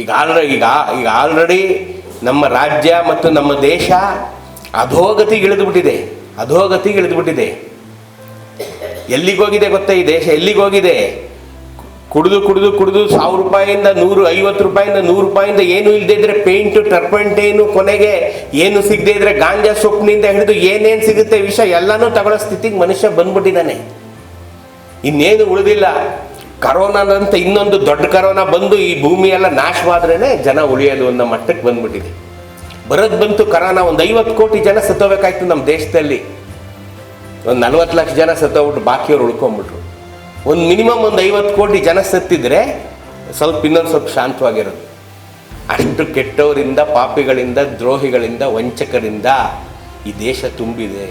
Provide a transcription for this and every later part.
ಈಗ ಆಲ್ರೆ ಈಗ ಈಗ ಆಲ್ರೆಡಿ ನಮ್ಮ ರಾಜ್ಯ ಮತ್ತು ನಮ್ಮ ದೇಶ ಅಧೋಗತಿಗೆ ಇಳಿದುಬಿಟ್ಟಿದೆ. ಅಧೋಗತಿಗೆ ಇಳಿದುಬಿಟ್ಟಿದೆ. ಎಲ್ಲಿಗೋಗಿದೆ ಗೊತ್ತಾ ಈ ದೇಶ? ಎಲ್ಲಿಗೋಗಿದೆ ಕುಡಿದು ಕುಡಿದು ಕುಡಿದು ಸಾವಿರ ರೂಪಾಯಿಂದ ನೂರು, ಐವತ್ತು ರೂಪಾಯಿಂದ ನೂರು ರೂಪಾಯಿಂದ ಏನು ಇಲ್ಲದೆ ಇದ್ರೆ ಪೇಂಟು ಟರ್ಪಂಟೇನು ಕೊನೆಗೆ ಏನು ಸಿಗದೆ ಇದ್ರೆ ಗಾಂಜಾ ಸೊಪ್ಪಿನಿಂದ ಹಿಡಿದು ಏನೇನು ಸಿಗುತ್ತೆ ವಿಷ ಎಲ್ಲನೂ ತಗೊಳ್ಳೋ ಸ್ಥಿತಿಗೆ ಮನುಷ್ಯ ಬಂದ್ಬಿಟ್ಟಿದ್ದಾನೆ. ಇನ್ನೇನು ಉಳಿದಿಲ್ಲ. ಕರೋನಾದಂತ ಇನ್ನೊಂದು ದೊಡ್ಡ ಕರೋನಾ ಬಂದು ಈ ಭೂಮಿ ಎಲ್ಲ ನಾಶವಾದ್ರೇನೆ ಜನ ಉಳಿಯೋದು ಅನ್ನೋ ಮಟ್ಟಕ್ಕೆ ಬಂದ್ಬಿಟ್ಟಿದೆ. ಬರೋದು ಬಂತು ಕರೋನಾ ಒಂದು ಐವತ್ತು ಕೋಟಿ ಜನ ಸತ್ತೋಬೇಕಾಯ್ತು ನಮ್ಮ ದೇಶದಲ್ಲಿ. ಒಂದು ನಲ್ವತ್ತು ಲಕ್ಷ ಜನ ಸತ್ತೋಗ್ಬಿಟ್ಟು ಬಾಕಿಯವ್ರು ಉಳ್ಕೊಂಬಿಟ್ರು. ಒಂದು ಮಿನಿಮಮ್ ಒಂದು ಐವತ್ತು ಕೋಟಿ ಜನ ಸತ್ತಿದ್ರೆ ಸ್ವಲ್ಪ ಇನ್ನೊಂದು ಸ್ವಲ್ಪ ಶಾಂತವಾಗಿರೋದು. ಅಷ್ಟು ಕೆಟ್ಟವರಿಂದ ಪಾಪಿಗಳಿಂದ, ದ್ರೋಹಿಗಳಿಂದ, ವಂಚಕರಿಂದ ಈ ದೇಶ ತುಂಬಿದೆ.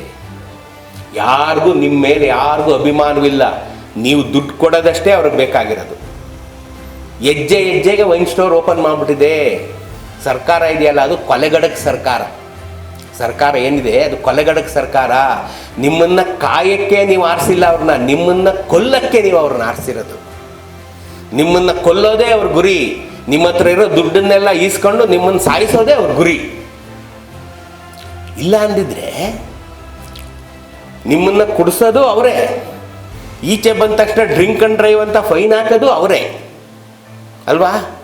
ಯಾರಿಗೂ ನಿಮ್ಮ ಮೇಲೆ ಯಾರಿಗೂ ಅಭಿಮಾನವಿಲ್ಲ. ನೀವು ದುಡ್ಡು ಕೊಡೋದಷ್ಟೇ ಅವ್ರಿಗೆ ಬೇಕಾಗಿರೋದು. ಹೆಜ್ಜೆ ಹೆಜ್ಜೆಗೆ ವೈನ್ ಸ್ಟೋರ್ ಓಪನ್ ಮಾಡಿಬಿಟ್ಟಿದೆ. ಸರ್ಕಾರ ಇದೆಯಲ್ಲ, ಅದು ಕೊಲೆಗಡಕ್ ಸರ್ಕಾರ. ಸರ್ಕಾರ ಏನಿದೆ? ಅದು ಕೊಲೆಗಡಕ್ ಸರ್ಕಾರ. ನಿಮ್ಮನ್ನ ಕಾಯಕ್ಕೆ ನೀವು ಆರಿಸಿಲ್ಲ ಅವ್ರನ್ನ, ನಿಮ್ಮನ್ನ ಕೊಲ್ಲಕ್ಕೆ ನೀವು ಅವ್ರನ್ನ ಆರಿಸಿರೋದು. ನಿಮ್ಮನ್ನ ಕೊಲ್ಲೋದೇ ಅವ್ರ ಗುರಿ. ನಿಮ್ಮ ಹತ್ರ ಇರೋ ದುಡ್ಡನ್ನೆಲ್ಲ ಈಸ್ಕೊಂಡು ನಿಮ್ಮನ್ನ ಸಾಯಿಸೋದೇ ಅವ್ರ ಗುರಿ. ಇಲ್ಲ ಅಂದಿದ್ರೆ ನಿಮ್ಮನ್ನ ಕುಡಿಸೋದು ಅವರೇ. ಈಚೆ ಬಂದ ತಕ್ಷಣ ಡ್ರಿಂಕ್ ಅಂಡ್ ಡ್ರೈವ್ ಅಂತ ಫೈನ್ ಹಾಕೋದು ಅವರೇ. ಅಲ್ವಾ?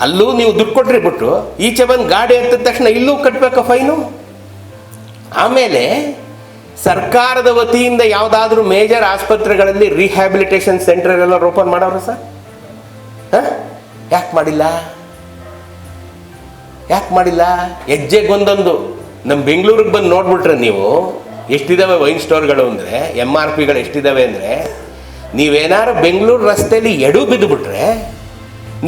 ಅಲ್ಲೂ ನೀವು ದುಡ್ಡು ಕೊಟ್ರಿ ಬಿಟ್ಟು, ಈಚೆ ಬಂದು ಗಾಡಿ ಹತ್ತಿದ ತಕ್ಷಣ ಇಲ್ಲೂ ಕಟ್ಟಬೇಕಾ ಫೈನು ಆಮೇಲೆ ಸರ್ಕಾರದ ವತಿಯಿಂದ ಯಾವುದಾದ್ರೂ ಮೇಜರ್ ಆಸ್ಪತ್ರೆಗಳಲ್ಲಿ ರಿಹ್ಯಾಬಿಲಿಟೇಷನ್ ಸೆಂಟರ್ ಎಲ್ಲ ಓಪನ್ ಮಾಡೋರು ಸರ್? ಯಾಕೆ ಮಾಡಿಲ್ಲ? ಯಾಕೆ ಮಾಡಿಲ್ಲ? ಹೆಜ್ಜೆಗೊಂದೊಂದು. ನಮ್ಮ ಬೆಂಗಳೂರಿಗೆ ಬಂದು ನೋಡ್ಬಿಟ್ರೆ ನೀವು ಎಷ್ಟಿದಾವೆ ವೈನ್ ಸ್ಟೋರ್ಗಳು ಅಂದರೆ ಎಂ ಆರ್ ಪಿಗಳು ಎಷ್ಟಿದ್ದಾವೆ ಅಂದರೆ, ನೀವೇನಾರು ಬೆಂಗಳೂರು ರಸ್ತೆಯಲ್ಲಿ ಎಡು ಬಿದ್ದುಬಿಟ್ರೆ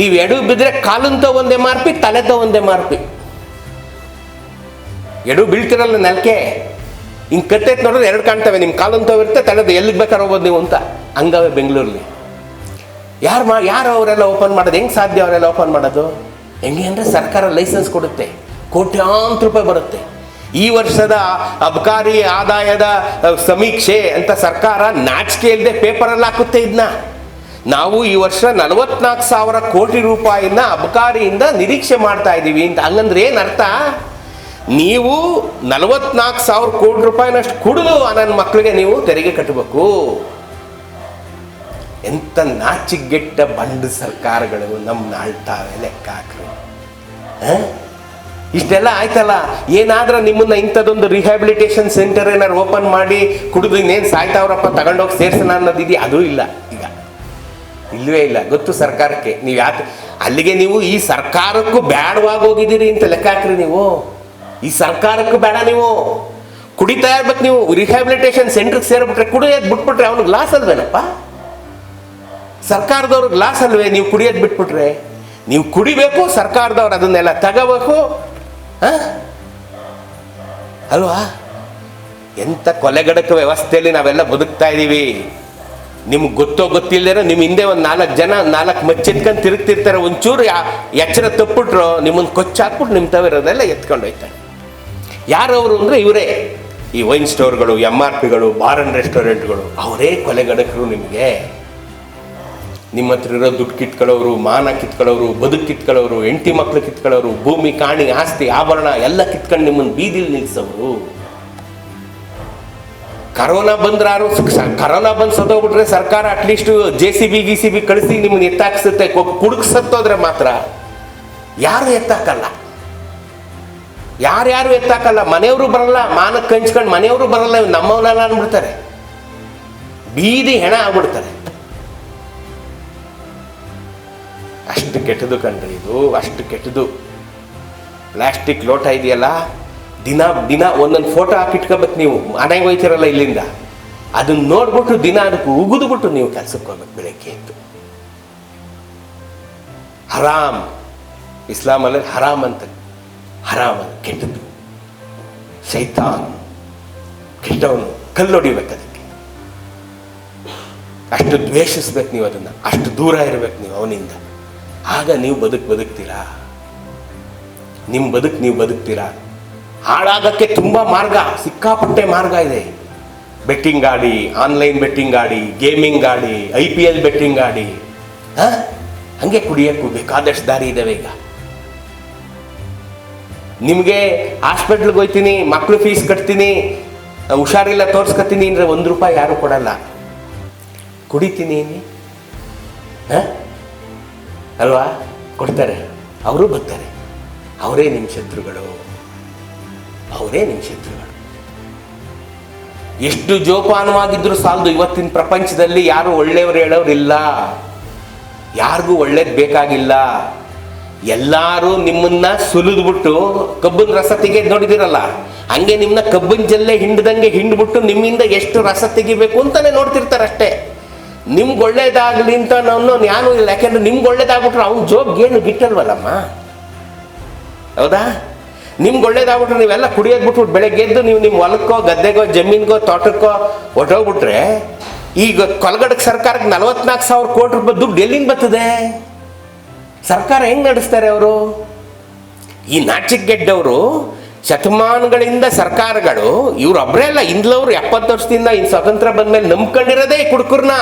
ನೀವು ಎಡು ಬಿದ್ದರೆ ಕಾಲಂತ ಒಂದು ಎಂ ಆರ್ ಪಿ ತಲೆತ ಒಂದು ಎಂ ಆರ್ ಪಿ ಎಡು ಬೀಳ್ತಿರಲ್ಲ ನೆಲಕೆ ಹಿಂಗೆ ಕಟ್ಟೈತೆ ನೋಡಿದ್ರೆ ಎರಡು ಕಾಣ್ತವೆ ನಿಮ್ಮ ಕಾಲಂತವ್ ಇರುತ್ತೆ, ತಲೆದು ಎಲ್ಲಿಗೆ ಬೇಕಾದ್ರೆ ಹೋಗ್ಬೋದು ನೀವು ಅಂತ. ಹಂಗವೆ ಬೆಂಗಳೂರಲ್ಲಿ ಯಾರು ಮಾ, ಯಾರು ಅವರೆಲ್ಲ ಓಪನ್ ಮಾಡೋದು? ಹೆಂಗೆ ಸಾಧ್ಯ ಅವರೆಲ್ಲ ಓಪನ್ ಮಾಡೋದು? ಹೆಂಗೆ ಅಂದರೆ ಸರ್ಕಾರ ಲೈಸೆನ್ಸ್ ಕೊಡುತ್ತೆ. ಕೋಟ್ಯಾಂತರ ರೂಪಾಯಿ ಬರುತ್ತೆ. ಈ ವರ್ಷದ ಅಬಕಾರಿ ಆದಾಯದ ಸಮೀಕ್ಷೆ ಅಂತ ಸರ್ಕಾರ ನಾಚಿಕೆ ಇಲ್ಲದೆ ಪೇಪರಲ್ಲಿ ಹಾಕುತ್ತೆ ಇದನ್ನ ನಾವು ಈ ವರ್ಷ ನಲವತ್ನಾಲ್ಕು ಸಾವಿರ ಕೋಟಿ ರೂಪಾಯಿನ ಅಬಕಾರಿಯಿಂದ ನಿರೀಕ್ಷೆ ಮಾಡ್ತಾ ಇದ್ದೀವಿ ಅಂತ. ಹಂಗಂದ್ರೆ ಏನು ಅರ್ಥ? ನೀವು ನಲವತ್ನಾಲ್ಕು ಸಾವಿರ ಕೋಟಿ ರೂಪಾಯಿನಷ್ಟು ಕುಡಿದು ನನ್ನ ಮಕ್ಕಳಿಗೆ ನೀವು ತೆರಿಗೆ ಕಟ್ಟಬೇಕು. ಎಂತ ನಾಚಿಗೆಟ್ಟ ಬಂಡು ಸರ್ಕಾರಗಳು ನಮ್ಮನ್ನ ನಾಳ್ತಾವೆ ಲೆಕ್ಕ ಹಾಕ್ರಿ? ಇಷ್ಟೆಲ್ಲ ಆಯ್ತಲ್ಲ? ಏನಾದ್ರೂ ನಿಮ್ಮನ್ನ ಇಂಥದೊಂದು ರಿಹ್ಯಾಬಿಲಿಟೇಷನ್ ಸೆಂಟರ್ ಏನಾರು ಓಪನ್ ಮಾಡಿ ಕುಡಿದು ಇನ್ನೇನು ಸಾಯ್ತಾವ್ರಪ್ಪ ತಗೊಂಡೋಗಿ ಸೇರ್ಸೋಣ ಅನ್ನೋದಿದೆ ಅದೂ ಇಲ್ಲ ಈಗ. ಇಲ್ಲವೇ ಇಲ್ಲ. ಗೊತ್ತು ಸರ್ಕಾರಕ್ಕೆ. ನೀವು ಯಾಕೆ ಅಲ್ಲಿಗೆ ನೀವು ಈ ಸರ್ಕಾರಕ್ಕೂ ಬ್ಯಾಡವಾಗಿ ಹೋಗಿದ್ದೀರಿ ಅಂತ ಲೆಕ್ಕ ಹಾಕ್ರಿ ನೀವು. ಈ ಸರ್ಕಾರಕ್ಕೂ ಬೇಡ ನೀವು. ಕುಡಿತಾ ಇರ್ಬೇಕು ನೀವು. ರಿಹ್ಯಾಬಿಲಿಟೇಷನ್ ಸೆಂಟ್ರಿಗೆ ಸೇರ್ಬಿಟ್ರೆ ಕುಡಿಯೋದು ಬಿಟ್ಬಿಟ್ರೆ ಅವ್ನಿಗೆ ಲಾಸ್ ಅಲ್ವೇನಪ್ಪ? ಸರ್ಕಾರದವ್ರಿಗೆ ಲಾಸ್ ಅಲ್ವೇ? ನೀವು ಕುಡಿಯೋದು ಬಿಟ್ಬಿಟ್ರೆ. ನೀವು ಕುಡಿಬೇಕು, ಸರ್ಕಾರದವ್ರು ಅದನ್ನೆಲ್ಲ ತಗೋಬೇಕು? ಅಲ್ವಾ ಎಂಥ ಕೊಲೆಗಡಕ ವ್ಯವಸ್ಥೆಯಲ್ಲಿ ನಾವೆಲ್ಲ ಬದುಕ್ತಾ ಇದ್ದೀವಿ ನಿಮ್ಗೆ ಗೊತ್ತೋ ಗೊತ್ತಿಲ್ಲದೇನೋ ನಿಮ್ಮ ಹಿಂದೆ ಒಂದು ನಾಲ್ಕು ಜನ, ನಾಲ್ಕು ಮಚ್ಚಿತ್ಕೊಂಡು ತಿರುಗ್ತಿರ್ತಾರೆ. ಒಂಚೂರು ಯಾ ಎಚ್ಚರ ತಪ್ಪಿಟ್ರು ನಿಮ್ಮನ್ನು ಕೊಚ್ಚಾಕ್ಬಿಟ್ಟು ನಿಮ್ಮ ತವಿರೋದೆಲ್ಲ ಎತ್ಕೊಂಡು ಹೋಯ್ತಾರೆ. ಯಾರವರು ಅಂದರೆ ಇವರೇ. ಈ ವೈನ್ ಸ್ಟೋರ್ಗಳು ಎಂ ಆರ್ ಪಿಗಳು, ಬಾರ್ ಅಂಡ್ ರೆಸ್ಟೋರೆಂಟ್ಗಳು, ಅವರೇ ಕೊಲೆಗಡಕರು ನಿಮಗೆ. ನಿಮ್ಮ ಹತ್ರ ಇರೋ ದುಡ್ಡು ಕಿತ್ಕೊಳ್ಳೋರು, ಮಾನ ಕಿತ್ಕೊಳ್ಳೋರು, ಬದುಕು ಕಿತ್ಕೊಳ್ಳೋರು, ಹೆಂಡತಿ ಮಕ್ಳು ಕಿತ್ಕೊಳ್ಳೋರು, ಭೂಮಿ ಕಾಣಿ ಆಸ್ತಿ, ಆಭರಣ ಎಲ್ಲ ಕಿತ್ಕೊಂಡು ನಿಮ್ಮನ್ನು ಬೀದಿಲಿ ನಿಲ್ಸವರು ಕರೋನಾ ಬಂದ್ರಾರು ಕರೋನಾ ಬಂದು ಸತ್ತೋಗ್ಬಿಟ್ರೆ ಸರ್ಕಾರ at least J C B ಗಿ ಸಿ ಬಿ ಕಳಿಸಿ ನಿಮ್ಮನ್ನು ಎತ್ತಾಕ್ಸುತ್ತೆ ಕುಡುಕ್ ಸತ್ತೋದ್ರೆ ಮಾತ್ರ. ಯಾರು ಎತ್ತಾಕಲ್ಲ? ಯಾರ್ಯಾರು ಎತ್ತಾಕಲ್ಲ? ಮನೆಯವರು ಬರಲ್ಲ ಮಾನಕ್ಕೆ ಹಂಚ್ಕೊಂಡು ಮನೆಯವರು ಬರಲ್ಲ ನಮ್ಮವನಲ್ಲ ಅಂದ್ಬಿಡ್ತಾರೆ ಬೀದಿ ಹೆಣ ಆಗ್ಬಿಡ್ತಾರೆ. ಅಷ್ಟು ಕೆಟ್ಟದು ಕಣ್ರಿ ಇದು, ಅಷ್ಟು ಕೆಟ್ಟದು ಪ್ಲಾಸ್ಟಿಕ್ ಲೋಟ ಇದೆಯಲ್ಲ, ದಿನ ದಿನ ಒಂದೊಂದು ಫೋಟೋ ಹಾಕಿಟ್ಕೋಬೇಕು ನೀವು. ಮನೆಗೆ ಹೋಯ್ತಿರಲ್ಲ ಇಲ್ಲಿಂದ? ಅದನ್ನ ನೋಡ್ಬಿಟ್ಟು ದಿನ ಅದಕ್ಕೆ ಉಗಿದ್ಬಿಟ್ಟು ನೀವು ಕೆಲ್ಸಕ್ಕೆ ಹೋಗ್ಬೇಕು ಬೆಳಗ್ಗೆ ಎದ್ದು. ಹರಾಮ್. ಇಸ್ಲಾಮಲ್ಲಿ ಹರಾಮ್ ಅಂತ. ಹರಾಮ್ ಅಂತ ಕೆಟ್ಟದ್ದು. ಶೈತಾನ್. ಕೆಟ್ಟವನು ಕಲ್ಲೊಡಿಬೇಕು ಅದಕ್ಕೆ. ಅಷ್ಟು ದ್ವೇಷಿಸ್ಬೇಕು ನೀವು ಅದನ್ನ. ಅಷ್ಟು ದೂರ ಇರಬೇಕು ನೀವು ಅವನಿಂದ. ಆಗ ನೀವು ಬದುಕು ಬದುಕ್ತೀರಾ? ನಿಮ್ಮ ಬದುಕು ನೀವು ಬದುಕ್ತೀರಾ? ಹಾಳಾಗಕ್ಕೆ ತುಂಬ ಮಾರ್ಗ, ಸಿಕ್ಕಾಪಟ್ಟೆ ಮಾರ್ಗ ಇದೆ. ಬೆಟ್ಟಿಂಗ್ ಗಾಡಿ ಆನ್ಲೈನ್ ಬೆಟ್ಟಿಂಗ್ ಗಾಡಿ ಗೇಮಿಂಗ್ ಗಾಡಿ ಐ ಪಿ ಎಲ್ ಬೆಟ್ಟಿಂಗ್ ಗಾಡಿ ಹಂಗೆ ಕುಡಿಯೋಕ್ಕೂ ಬೇಕಾದಷ್ಟು ದಾರಿ ಇದಾವೆ ಈಗ. ನಿಮಗೆ ಹಾಸ್ಪಿಟ್ಲ್ಗೆ ಹೋಗ್ತೀನಿ ಮಕ್ಳು ಫೀಸ್ ಕಟ್ತೀನಿ, ಹುಷಾರಿಲ್ಲ ತೋರ್ಸ್ಕೊತೀನಿ ಅಂದರೆ ಒಂದು ರೂಪಾಯಿ ಯಾರು ಕೊಡಲ್ಲ. ಕುಡಿತೀನಿ. ಹಾಂ ಹ? ಅಲ್ವಾ? ಕೊಡ್ತಾರೆ. ಅವರು ಬರ್ತಾರೆ. ಅವರೇ ನಿಮ್ಮ ಶತ್ರುಗಳು. ಅವರೇ ನಿಮ್ಮ ಶತ್ರುಗಳು. ಎಷ್ಟು ಜೋಪಾನವಾಗಿದ್ದರೂ ಸಾಲದು ಇವತ್ತಿನ ಪ್ರಪಂಚದಲ್ಲಿ ಯಾರು ಒಳ್ಳೆಯವರು ಹೇಳೋರಿಲ್ಲ. ಯಾರಿಗೂ ಒಳ್ಳೇದು ಬೇಕಾಗಿಲ್ಲ. ಎಲ್ಲರೂ ನಿಮ್ಮನ್ನ ಸುಲಿದ್ಬಿಟ್ಟು ಕಬ್ಬಿನ ರಸ ತೆಗೆದು ನೋಡಿದಿರಲ್ಲ? ಹಂಗೆ ನಿಮ್ಮನ್ನ ಕಬ್ಬಿನ ಜಲ್ಲೆ ಹಿಂಡ್ದಂಗೆ ಹಿಂಡ್ಬಿಟ್ಟು ನಿಮ್ಮಿಂದ ಎಷ್ಟು ರಸ ತೆಗಿಬೇಕು ಅಂತಾನೆ ನೋಡ್ತಿರ್ತಾರೆ ಅಷ್ಟೇ ನಿಮ್ಗೆ ಒಳ್ಳೇದಾಗ್ಲಿ ಅಂತ ನಾನು ಯಾನು ಇಲ್ಲ ಯಾಕೆಂದ್ರೆ ನಿಮ್ಗೆ ಒಳ್ಳೇದಾಗ್ಬಿಟ್ರೆ ಅವ್ನ ಜೋಬ್ ಏನು ಬಿಟ್ಟಲ್ವಲ್ಲಮ್ಮ ಹೌದಾ? ನಿಮ್ಗೆ ಒಳ್ಳೇದಾಗ್ಬಿಟ್ರೆ ನೀವೆಲ್ಲ ಕುಡಿಯೋದು ಬಿಟ್ಬಿಟ್ಟು ಬೆಳಗ್ಗೆ ಎದ್ದು ನೀವು ನಿಮ್ಮ ಹೊಲಕ್ಕೋ, ಗದ್ದೆಗೋ, ಜಮೀನ್ಗೋ, ತೋಟಕ್ಕೋ ಹೊಟ್ಟೋಗ್ಬಿಟ್ರೆ ಈಗ ಕೊಲಗಡಕ್ಕೆ ಸರ್ಕಾರಕ್ಕೆ ನಲವತ್ನಾಲ್ಕು ಸಾವಿರ ಕೋಟಿ ರೂಪಾಯಿ ದುಡ್ಡು ಎಲ್ಲಿಂದ ಬರ್ತದೆ? ಸರ್ಕಾರ ಹೆಂಗ್ ನಡೆಸ್ತಾರೆ ಅವರು? ಈ ನಾಚಿಕೆಗೆಡ್ಡವರು ಶತಮಾನಗಳಿಂದ ಸರ್ಕಾರಗಳು, ಇವರು ಒಬ್ಬರೇ ಅಲ್ಲ, ಇಂದ್ಲವ್ರು ಎಪ್ಪತ್ತು ವರ್ಷದಿಂದ ಈ ಸ್ವತಂತ್ರ ಬಂದ್ಮೇಲೆ ನಂಬ್ಕೊಂಡಿರೋದೇ ಕುಡುಕರ್ನ.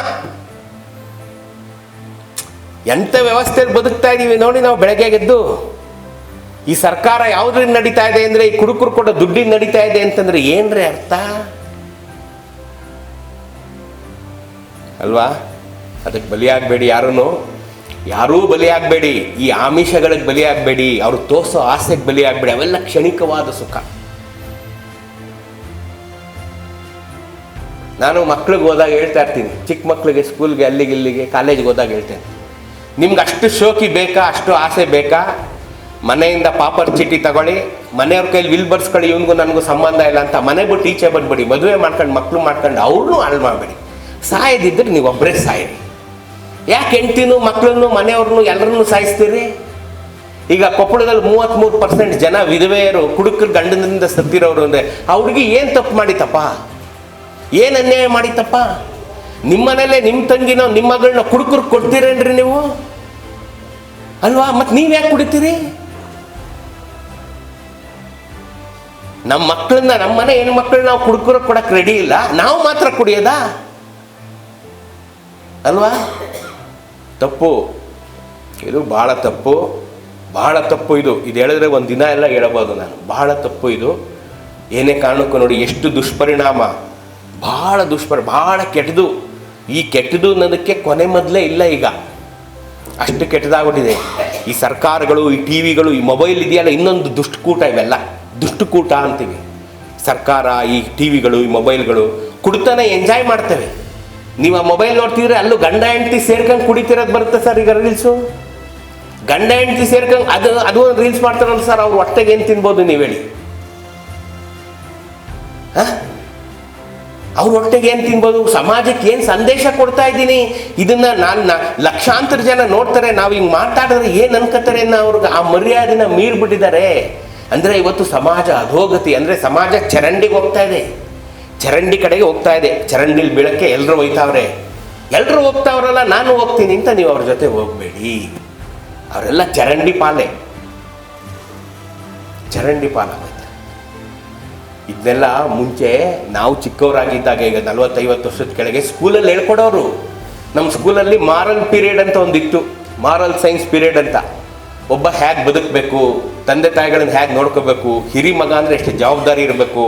ಎಂಥ ವ್ಯವಸ್ಥೆಯಲ್ಲಿ ಬದುಕ್ತಾ ಇದ್ದೀವಿ ನೋಡಿ ನಾವು ಬೆಳಗ್ಗೆ ಗೆದ್ದು ಈ ಸರ್ಕಾರ ಯಾವುದ್ರಿಂದ ನಡೀತಾ ಇದೆ ಅಂದ್ರೆ ಈ ಕುಡುಕರು ಕೊಡೋ ದುಡ್ಡಿನ ನಡೀತಾ ಇದೆ ಅಂತಂದ್ರೆ ಏನ್ರಿ ಅರ್ಥ? ಅಲ್ವಾ? ಅದಕ್ಕೆ ಬಲಿಯಾಗಬೇಡಿ ಯಾರೂ ಯಾರೂ ಬಲಿಯಾಗಬೇಡಿ. ಈ ಆಮಿಷಗಳಿಗೆ ಬಲಿಯಾಗಬೇಡಿ. ಅವ್ರು ತೋರಿಸೋ ಆಸೆಗೆ ಬಲಿಯಾಗಬೇಡಿ. ಅವೆಲ್ಲ ಕ್ಷಣಿಕವಾದ ಸುಖ. ನಾನು ಮಕ್ಳಿಗೆ ಹೋದಾಗ ಹೇಳ್ತಾ ಇರ್ತೀನಿ. ಚಿಕ್ಕ ಮಕ್ಳಿಗೆ ಸ್ಕೂಲ್ಗೆ ಅಲ್ಲಿಗೆ, ಇಲ್ಲಿಗೆ ಕಾಲೇಜ್ಗೆ ಹೋದಾಗ ಹೇಳ್ತೇನೆ ನಿಮ್ಗೆ ಅಷ್ಟು ಶೋಕಿ ಬೇಕಾ, ಅಷ್ಟು ಆಸೆ ಬೇಕಾ? ಮನೆಯಿಂದ ಪಾಪರ್ ಚೀಟಿ ತಗೊಳ್ಳಿ, ಮನೆಯವ್ರ ಕೈಲಿ ವಿಲ್ ಬರ್ಸ್ಕೊಳ್ಳಿ, ಇವನಿಗೂ ನನಗೂ ಸಂಬಂಧ ಇಲ್ಲ ಅಂತ ಮನೆ ಬಿಟ್ಟು ಈಚೆ ಬಂದ್ಬಿಡಿ, ಮದುವೆ ಮಾಡ್ಕೊಂಡು ಮಕ್ಕಳು ಮಾಡ್ಕೊಂಡು ಅವ್ರನ್ನೂ ಹಾಳು ಮಾಡಬೇಡಿ. ಸಾಯದಿದ್ದರೆ ನೀವು ಒಬ್ಬರೇ ಸಾಯಿರಿ. ಯಾಕೆ ಹೆಂಡ್ತಿನೂ ಮಕ್ಕಳನ್ನು ಮನೆಯವ್ರನ್ನು ಎಲ್ಲರನ್ನೂ ಸಾಯಿಸ್ತೀರಿ? ಈಗ ಕೊಪ್ಪಳದಲ್ಲಿ ಮೂವತ್ತ್ಮೂರು ಪರ್ಸೆಂಟ್ ಜನ ವಿಧವೆಯರು, ಕುಡುಕರು ಗಂಡನಿಂದ ಸತ್ತಿರೋರು ಅಂದರೆ ಅವ್ರಿಗೆ ಏನು ತಪ್ಪು ಮಾಡಿತಪ್ಪ ಏನು ಅನ್ಯಾಯ ಮಾಡಿತಪ್ಪ ನಿಮ್ಮನೇಲೆ ನಿಮ್ಮ ತಂಗಿನೋ ನಿಮ್ಮ ಮಗಳನ್ನ ಕುಡುಕರು ಕೊಡ್ತೀರೇನ್ರಿ ನೀವು? ಅಲ್ವಾ? ಮತ್ತೆ ನೀವು ಯಾಕೆ ಕುಡಿತೀರಿ? ನಮ್ಮ ಮಕ್ಕಳನ್ನ ನಮ್ಮ ಮನೆ ಹೆಣ್ಮಕ್ಳನ್ನ ನಾವು ಕುಡುಕರು ಕೊಡಕ್ಕೆ ರೆಡಿ ಇಲ್ಲ. ನಾವು ಮಾತ್ರ ಕುಡಿಯೋದಾ? ಅಲ್ವಾ? ತಪ್ಪು. ಇದು ಭಾಳ ತಪ್ಪು. ಬಹಳ ತಪ್ಪು ಇದು. ಇದು ಹೇಳಿದ್ರೆ ಒಂದು ದಿನ ಎಲ್ಲ ಹೇಳಬಹುದು ನಾನು. ಬಹಳ ತಪ್ಪು ಇದು. ಏನೇ ಕಾರಣಕ್ಕೂ ನೋಡಿ, ಎಷ್ಟು ದುಷ್ಪರಿಣಾಮ. ಭಾಳ ದುಷ್ಪರಿ, ಭಾಳ ಕೆಟ್ಟದು. ಈ ಕೆಟ್ಟದು ನನಗೆ ಕೊನೆ ಮೊದಲೇ ಇಲ್ಲ ಈಗ. ಅಷ್ಟು ಕೆಟ್ಟದಾಗ್ಬಿಟ್ಟಿದೆ. ಈ ಸರ್ಕಾರಗಳು, ಈ ಟಿ ವಿಗಳು, ಈ ಮೊಬೈಲ್ ಇದೆಯಲ್ಲ, ಇನ್ನೊಂದು ದುಷ್ಟಕೂಟ ಇವೆಲ್ಲ. ದುಷ್ಟಕೂಟ ಅಂತೀವಿ. ಸರ್ಕಾರ, ಈ ಟಿ ವಿಗಳು, ಈ ಮೊಬೈಲ್ಗಳು ಕುಡ್ತಾನೆ ಎಂಜಾಯ್ ಮಾಡ್ತೇವೆ. ನೀವು ಆ ಮೊಬೈಲ್ ನೋಡ್ತಿದ್ರೆ ಅಲ್ಲೂ ಗಂಡ, ಹೆಂಡತಿ ಸೇರ್ಕೊಂಡು ಕುಡಿತಿರೋದು ಬರುತ್ತೆ ಸರ್ ಈಗ ರೀಲ್ಸು ಗಂಡ, ಹೆಂಡತಿ ಸೇರ್ಕೊಂಡು ಅದು ಅದು ಒಂದು ರೀಲ್ಸ್ ಮಾಡ್ತಾರಲ್ಲ ಸರ್ ಅವ್ರು ಹೊಟ್ಟೆಗೆ ಏನು ತಿನ್ಬೋದು ನೀವು ಹೇಳಿ. ಅವ್ರ ಹೊಟ್ಟೆಗೆ ಏನು ತಿನ್ಬೋದು? ಸಮಾಜಕ್ಕೆ ಏನು ಸಂದೇಶ ಕೊಡ್ತಾ ಇದ್ದೀನಿ? ಇದನ್ನ ನಾನು ಲಕ್ಷಾಂತರ ಜನ ನೋಡ್ತಾರೆ, ನಾವು ಹಿಂಗೆ ಮಾತಾಡಿದ್ರೆ ಏನು ಅನ್ಕೋತಾರೆ ಅನ್ನೋ ಅವ್ರಿಗೆ ಆ ಮರ್ಯಾದೆನ ಮೀರ್ಬಿಟ್ಟಿದ್ದಾರೆ. ಅಂದರೆ ಇವತ್ತು ಸಮಾಜ ಅಧೋಗತಿ, ಅಂದರೆ ಸಮಾಜ ಚರಂಡಿಗೆ ಹೋಗ್ತಾ ಇದೆ. ಚರಂಡಿ ಕಡೆಗೆ ಹೋಗ್ತಾ ಇದೆ. ಚರಂಡಿಲಿ ಬೀಳಕ್ಕೆ ಎಲ್ಲರೂ ಹೋಯ್ತಾವ್ರೆ ಎಲ್ಲರೂ ಹೋಗ್ತಾವ್ರಲ್ಲ ನಾನು ಹೋಗ್ತೀನಿ ಅಂತ ನೀವು ಅವ್ರ ಜೊತೆ ಹೋಗಬೇಡಿ. ಅವರೆಲ್ಲ ಚರಂಡಿ ಪಾಲೆ. ಚರಂಡಿ ಪಾಲಾಗುತ್ತೆ ಇದನ್ನೆಲ್ಲ ಮುಂಚೆ ನಾವು ಚಿಕ್ಕವರಾಗಿದ್ದಾಗ ಈಗ ನಲವತ್ತೈವತ್ತು ವರ್ಷದ ಕೆಳಗೆ ಸ್ಕೂಲಲ್ಲಿ ಹೇಳ್ಕೊಡೋರು. ನಮ್ಮ ಸ್ಕೂಲಲ್ಲಿ ಮಾರಲ್ ಪೀರಿಯಡ್ ಅಂತ ಒಂದಿತ್ತು. ಮಾರಲ್ ಸೈನ್ಸ್ ಪೀರಿಯಡ್ ಅಂತ. ಒಬ್ಬ ಹೇಗೆ ಬದುಕಬೇಕು, ತಂದೆ ತಾಯಿಗಳನ್ನ ಹೇಗೆ ನೋಡ್ಕೋಬೇಕು, ಹಿರಿ ಮಗ ಅಂದರೆ ಎಷ್ಟು ಜವಾಬ್ದಾರಿ ಇರಬೇಕು,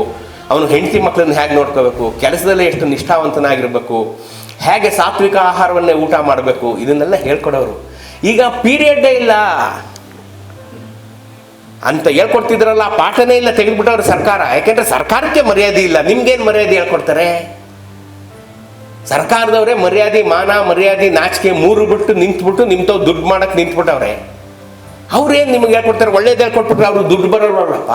ಅವನು ಹೆಂಡತಿ ಮಕ್ಕಳನ್ನ ಹೇಗೆ ನೋಡ್ಕೋಬೇಕು, ಕೆಲಸದಲ್ಲಿ ಎಷ್ಟು ನಿಷ್ಠಾವಂತನಾಗಿರಬೇಕು ಹೇಗೆ ಸಾತ್ವಿಕ ಆಹಾರವನ್ನೇ ಊಟ ಮಾಡಬೇಕು, ಇದನ್ನೆಲ್ಲ ಹೇಳ್ಕೊಡೋರು. ಈಗ ಪೀರಿಯಡ್ಡೇ ಇಲ್ಲ. ಅಂತ ಹೇಳ್ಕೊಡ್ತಿದ್ರಲ್ಲ ಆ ಪಾಠನೇ ಇಲ್ಲ, ತೆಗೆದ್ಬಿಟ್ಟವ್ರು ಸರ್ಕಾರ. ಯಾಕೆಂದ್ರೆ ಸರ್ಕಾರಕ್ಕೆ ಮರ್ಯಾದೆ ಇಲ್ಲ. ನಿಮ್ಗೇನು ಮರ್ಯಾದೆ ಹೇಳ್ಕೊಡ್ತಾರೆ? ಸರ್ಕಾರದವರೇ ಮರ್ಯಾದೆ, ಮಾನ, ಮರ್ಯಾದೆ, ನಾಚಿಕೆ ಮೂರು ಬಿಟ್ಟು ನಿಂತ್ಬಿಟ್ಟು ನಿಮ್ತವ್ ದುಡ್ಡು ಮಾಡಕ್ಕೆ ನಿಂತ್ಬಿಟ್ಟವ್ರೆ. ಅವ್ರೇನು ನಿಮ್ಗೆ ಹೇಳ್ಕೊಡ್ತಾರೆ? ಒಳ್ಳೇದು ಹೇಳ್ಕೊಟ್ಬಿಟ್ರೆ ಅವ್ರು ದುಡ್ಡು ಬರೋಲ್ಲಪ್ಪ